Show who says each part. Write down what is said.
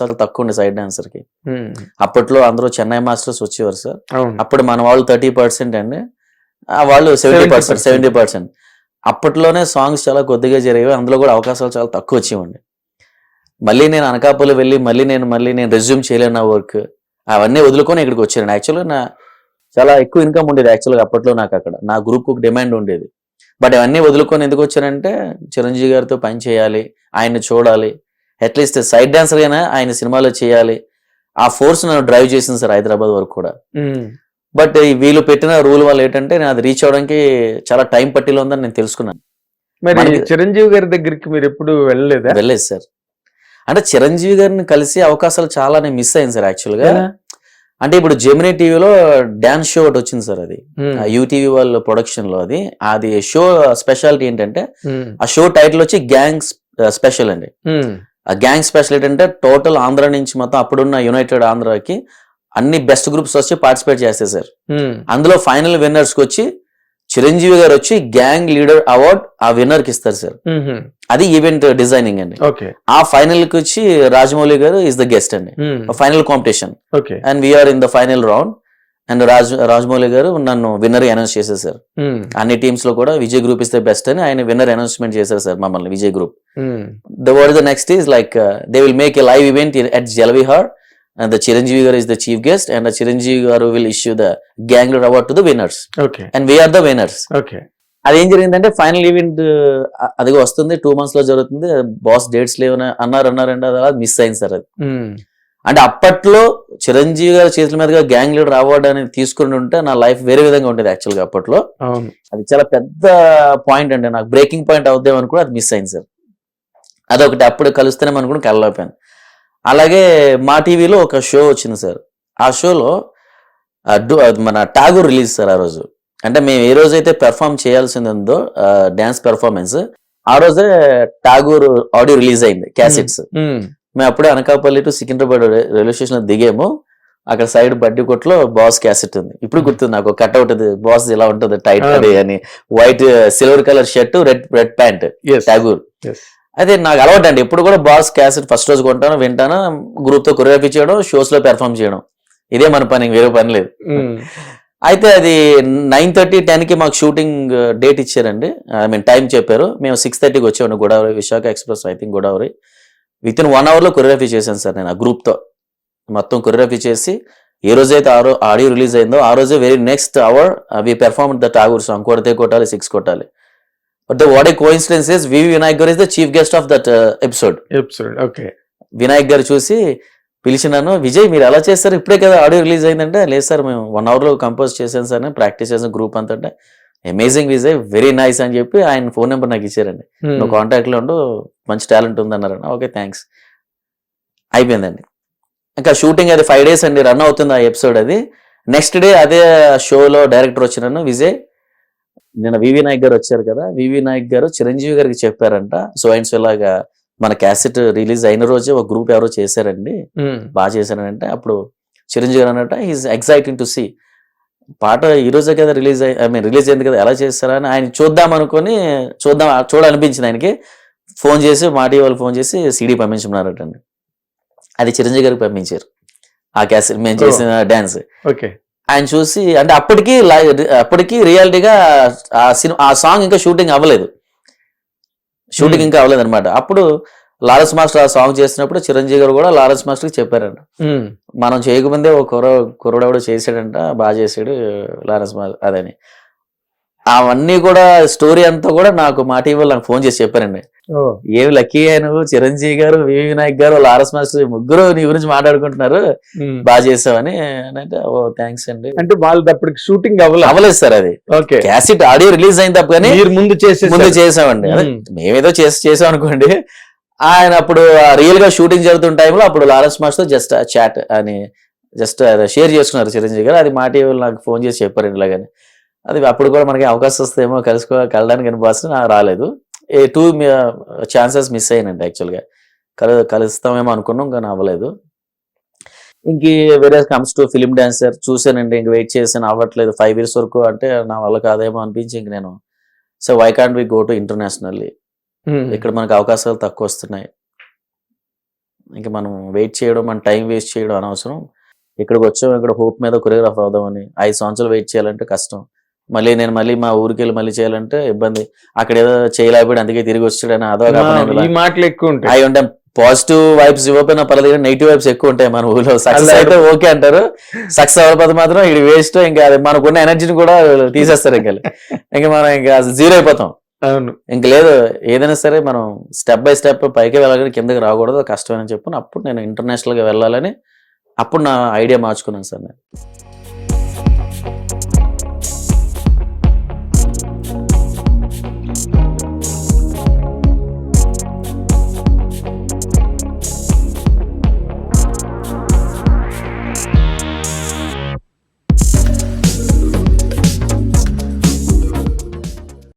Speaker 1: చాలా తక్కువ ఉండే సైడ్ డాన్సర్కి. అప్పట్లో అందరూ చెన్నై మాస్టర్స్ వచ్చేవారు సార్. అప్పుడు మన వాళ్ళు థర్టీ పర్సెంట్ అండి. వాళ్ళు సెవెంటీ పర్సెంట్
Speaker 2: 70%.
Speaker 1: సెవెంటీ పర్సెంట్ అప్పట్లోనే సాంగ్స్ చాలా కొద్దిగా జరిగేవి. అందులో కూడా అవకాశాలు చాలా తక్కువ వచ్చేవండి. మళ్ళీ నేను అనకాపల్లి వెళ్ళి మళ్ళీ నేను మళ్ళీ నేను రెజ్యూమ్ చేయలేను నా వర్క్ అవన్నీ వదులుకొని ఇక్కడికి వచ్చాను యాక్చువల్గా నా చాలా ఎక్కువ ఇన్కమ్ ఉండేది యాక్చువల్గా అప్పట్లో నాకు అక్కడ. నా గ్రూప్ ఒక డిమాండ్ ఉండేది. బట్ అవన్నీ వదులుకొని ఎందుకు వచ్చానంటే చిరంజీవి గారితో పని చేయాలి. ఆయన్ని చూడాలి. అట్లీస్ట్ సైడ్ డాన్సర్ అయినా ఆయన సినిమాలో చేయాలి ఆ ఫోర్స్ నన్ను డ్రైవ్ చేసింది సార్ హైదరాబాద్ వరకు కూడా. బట్ ఈ వీళ్ళు పెట్టిన రూల్ వల్ల ఏంటంటే నేను అది రీచ్ అవడానికి చాలా టైం పట్టిలో ఉందని నేను తెలుసుకున్నాను
Speaker 2: మరి చిరంజీవి గారి దగ్గరికి మీరు ఎప్పుడు వెళ్ళలేదా
Speaker 1: వెళ్ళలేదు సార్ అంటే చిరంజీవి గారిని కలిసి అవకాశాలు చాలా నేను మిస్ అయింది సార్ యాక్చువల్గా? అంటే ఇప్పుడు జెమినీ టీవీలో డాన్స్ షో ఒకటి వచ్చింది సార్ అది. యూటీవీ వాళ్ళ ప్రొడక్షన్లో అది అది షో స్పెషాలిటీ ఏంటంటే
Speaker 2: ఉమ్.
Speaker 1: ఆ షో టైటిల్ వచ్చి గ్యాంగ్ స్పెషల్ అండి
Speaker 2: ఉమ్.
Speaker 1: ఆ గ్యాంగ్ స్పెషల్ ఏంటంటే టోటల్ ఆంధ్ర నుంచి మొత్తం అప్పుడున్న యునైటెడ్ ఆంధ్రాకి అన్ని బెస్ట్ గ్రూప్స్ వచ్చి పార్టిసిపేట్ చేస్తాయి సార్
Speaker 2: ఉమ్.
Speaker 1: అందులో ఫైనల్ విన్నర్స్కి వచ్చి చిరంజీవి గారు వచ్చి గ్యాంగ్ లీడర్ అవార్డ్ ఆ విన్నర్కి ఇస్తారు సార్. అది ఈవెంట్ డిజైనింగ్ అండి. ఆ ఫైనల్కి వచ్చి Rajamouli garu is the guest అండి. Final competition and we're in the final round and Raj Rajamouli garu నన్ను విన్నర్ అనౌన్స్ చేశారు సార్.
Speaker 2: ఉమ్.
Speaker 1: అన్ని టీమ్స్లో కూడా Vijay group is the best అని ఆయన విన్నర్ అనౌన్స్మెంట్ చేశారు సార్ మమ్మల్ని Vijay group. The word the next is like they will make a live event at Jalavihar and the Chiranjeevi garu is the chief guest and Chiranjeevi garu will issue the gang award to the winners and we're the winners
Speaker 2: okay
Speaker 1: అది ఏం జరిగిందంటే final event అది వస్తుంది two మంత్స్లో జరుగుతుంది boss dates లేవని అన్నారు అన్నారంటే అది అలా మిస్ అయింది సార్ అది.
Speaker 2: ఉమ్.
Speaker 1: అంటే అప్పట్లో చిరంజీవి గారి చేతుల మీదుగా గ్యాంగ్ లీడర్ అవార్డు అనేది తీసుకుని ఉంటే నా లైఫ్ వేరే విధంగా ఉండేది యాక్చువల్గా అప్పట్లో అది చాలా పెద్ద పాయింట్ అండి. నాకు బ్రేకింగ్ పాయింట్ అవుద్దామని కూడా అది మిస్ అయింది సార్. అదొకటి అప్పుడు కలుస్తేనే అనుకుని కలలేకపోయాను అలాగే మా టీవీలో ఒక షో వచ్చింది సార్. ఆ షోలో మన టాగూర్ రిలీజ్ సార్ ఆ రోజు. అంటే మేము ఏ రోజైతే పెర్ఫామ్ చేయాల్సింది ఉందో డాన్స్ పెర్ఫార్మెన్స్ ఆ రోజే టాగూర్ ఆడియో రిలీజ్ అయింది క్యాసెట్స్. మేము అప్పుడే అనకాపల్లి టు సికింద్రాబాద్ రైల్వే స్టేషన్లో దిగాము. అక్కడ సైడ్ బడ్డీ కొట్లో బాస్ క్యాసెట్ ఉంది. ఇప్పుడు గుర్తుంది నాకు కట్అవుట్ బాస్ ఇలా ఉంటుంది టైట్. అది అని. White silver colour shirt red red pant. Tagore. అదే నాకు అలవాటు అండి. ఎప్పుడు కూడా బాస్ క్యాసెట్ ఫస్ట్ రోజు కొంటాను వింటాను గ్రూప్తో కొరియోగ్రఫీ చేయడం షోస్లో పెర్ఫామ్ చేయడం. ఇదే మన పని వేరే పని లేదు.
Speaker 2: ఉమ్.
Speaker 1: అయితే అది నైన్ థర్టీ టెన్కి మాకు షూటింగ్ డేట్ ఇచ్చారండి. ఐ మీన్ టైం చెప్పారు. మేము సిక్స్ థర్టీకి వచ్చామండి Godavari Visakha express I think Godavari. Within one అవర్లో కొరియోగ్రఫీ చేశాను సార్ నేను ఆ గ్రూప్తో. మొత్తం కొరియోగ్రఫీ చేసి ఏ రోజైతే ఆరో ఆడియో రిలీజ్ అయిందో ఆ రోజే very next hour we perform the Tagore song కొడితే కొట్టాలి సిక్స్ కొట్టాలి. But the what a coincidence is V Vinayak garu is the chief guest of that episode
Speaker 2: episode okay
Speaker 1: Vinayak garu చూసి పిలిచినాను విజయ్ మీరు ఎలా చేస్తారు? ఇప్పుడే కదా ఆడియో రిలీజ్ అయిందంటే లేదు సార్ మేము వన్ అవర్లో కంపోజ్ చేశాను సార్ ప్రాక్టీస్ చేసిన గ్రూప్ అంతా అంటే అమేజింగ్ విజయ్ వెరీ నైస్ అని చెప్పి ఆయన ఫోన్ నెంబర్ నాకు ఇచ్చారండి.
Speaker 2: ఉమ్.
Speaker 1: నువ్వు కాంటాక్ట్లో ఉండు మంచి టాలెంట్ ఉంది అన్నారన్న ఓకే థ్యాంక్స్ అయిపోయిందండి. ఇంకా షూటింగ్ అది ఫైవ్ డేస్ అండి రన్ అవుతుంది ఆ ఎపిసోడ్ అది. నెక్స్ట్ డే అదే షోలో డైరెక్టర్ వచ్చినాను విజయ్ నిన్న వివి నాయక్ గారు వచ్చారు కదా వివి నాయక్ గారు చిరంజీవి గారికి చెప్పారంట. సో అండ్ ఇలాగా మన క్యాసెట్ రిలీజ్ అయిన రోజే ఒక గ్రూప్ ఎవరో చేశారండి.
Speaker 2: ఉమ్.
Speaker 1: బాగా చేశానంటే అప్పుడు చిరంజీవి గారు అన్నట్ట ఈజ్ ఎక్సైటింగ్ టు సీ పాట ఈ రోజే కదా రిలీజ్ అయ్యి ఐ మీన్ రిలీజ్ అయింది కదా ఎలా చేస్తారా అని ఆయన చూద్దాం అనుకొని చూద్దాం చూడాలనిపించింది ఆయనకి. ఫోన్ చేసి మాటి వాళ్ళు ఫోన్ చేసి సీడీ పంపించమన్నారటండి. అది చిరంజీవి గారికి పంపించారు. ఆ క్యాసెట్ మేము చేసిన డాన్స్.
Speaker 2: ఓకే.
Speaker 1: ఆయన చూసి అంటే అప్పటికి అప్పటికి రియాలిటీగా ఆ సినిమా ఆ సాంగ్ ఇంకా షూటింగ్ అవ్వలేదు. షూటింగ్. ఇంకా అవ్వలేదు అనమాట అప్పుడు లారెన్స్ మాస్టర్ ఆ సాంగ్ చేసినప్పుడు చిరంజీవి గారు కూడా లారెన్స్ మాస్టర్కి చెప్పారంట. మనం చేయకముందే ఒక కుర్ర కుర్రడెవడో చేసాడంట బాగా చేసాడు లారెన్స్ మా అదని. అవన్నీ కూడా స్టోరీ అంతా కూడా నాకు మా టీవీ వాళ్ళు నాకు ఫోన్ చేసి చెప్పారండి. ఏమి లక్కీ నువ్వు? చిరంజీవి గారు వి వినాయక్ గారు లారెన్స్ మాస్టర్ ముగ్గురు నీ గురించి మాట్లాడుకుంటున్నారు. బాగా చేసావని అంటే ఓ థ్యాంక్స్ అండి.
Speaker 2: అంటే వాళ్ళది అప్పటికి షూటింగ్ అవ్వలేదు.
Speaker 1: అవ్వలేదు సార్ అది.
Speaker 2: ఓకే.
Speaker 1: క్యాసెట్ ఆడియో రిలీజ్ అయింది తప్ప కానీ
Speaker 2: మీరు ముందు చేసే
Speaker 1: ముందు చేసామండి. మేమేదో చేసి చేసాం అనుకోండి ఆయన అప్పుడు రియల్గా షూటింగ్ జరుగుతున్న టైంలో అప్పుడు లారెన్స్ మాస్టర్ జస్ట్ చాట్ అని జస్ట్ షేర్ చేసుకున్నారు చిరంజీవి గారు. అది మా నాకు ఫోన్ చేసి చెప్పారు ఇలాగని అది అప్పుడు కూడా మనకి అవకాశం వస్తేమో కలుసుకో కలడానికి అనిపిస్తుంది నాకు రాలేదు. ఏ టూ ఛాన్సెస్ మిస్ అయ్యానండి యాక్చువల్గా కలు కలుస్తామేమో అనుకున్నాం కానీ అవ్వలేదు. ఇంక వేరే కమ్స్ టు ఫిలిం డాన్సర్ చూసానండి ఇంక వెయిట్ చేసాను అవ్వట్లేదు. ఫైవ్ ఇయర్స్ వరకు అంటే నా వల్ల కాదేమో అనిపించి ఇంక నేను. So why can't we go to internationally ఇక్కడ మనకు అవకాశాలు తక్కువ వస్తున్నాయి ఇంకా మనం వెయిట్ చేయడం మన టైం వేస్ట్ చేయడం అనవసరం. ఇక్కడికి వచ్చాం ఇక్కడ హోప్ మీద కొరియోగ్రాఫర్ అవుదామని. ఐదు సంవత్సరాలు వెయిట్ చేయాలంటే కష్టం. మళ్ళీ నేను మళ్ళీ మా ఊరికి వెళ్ళి మళ్ళీ చేయాలంటే ఇబ్బంది. అక్కడ ఏదో చేయలేకపోయి అందుకే తిరిగి వచ్చాడని అదో
Speaker 2: ఈ మాటలు ఎక్కువ ఉంటాయి.
Speaker 1: అవి ఉంటాయి. పాజిటివ్ వైబ్స్ ఇవ్వకపోయినా పర్లేదు నెగిటివ్ వైబ్స్ ఎక్కువ ఉంటాయి మన ఊళ్ళో సక్సెస్ అయితే ఓకే అంటారు. సక్సెస్ అవ్వకపోతే మాత్రం ఇది వేస్ట్. ఇంకా మనకున్న ఎనర్జీని కూడా తీసేస్తారు ఇంకా. ఇంకా మనం ఇంకా జీరో అయిపోతాం.
Speaker 2: అవును.
Speaker 1: ఇంక లేదు ఏదైనా సరే మనం స్టెప్ బై స్టెప్ పైకి వెళ్ళాలని కిందకి రాకూడదు కష్టమని చెప్పి అప్పుడు నేను ఇంటర్నేషనల్గా వెళ్ళాలని అప్పుడు నా ఐడియా మార్చుకున్నాను సార్ నేను.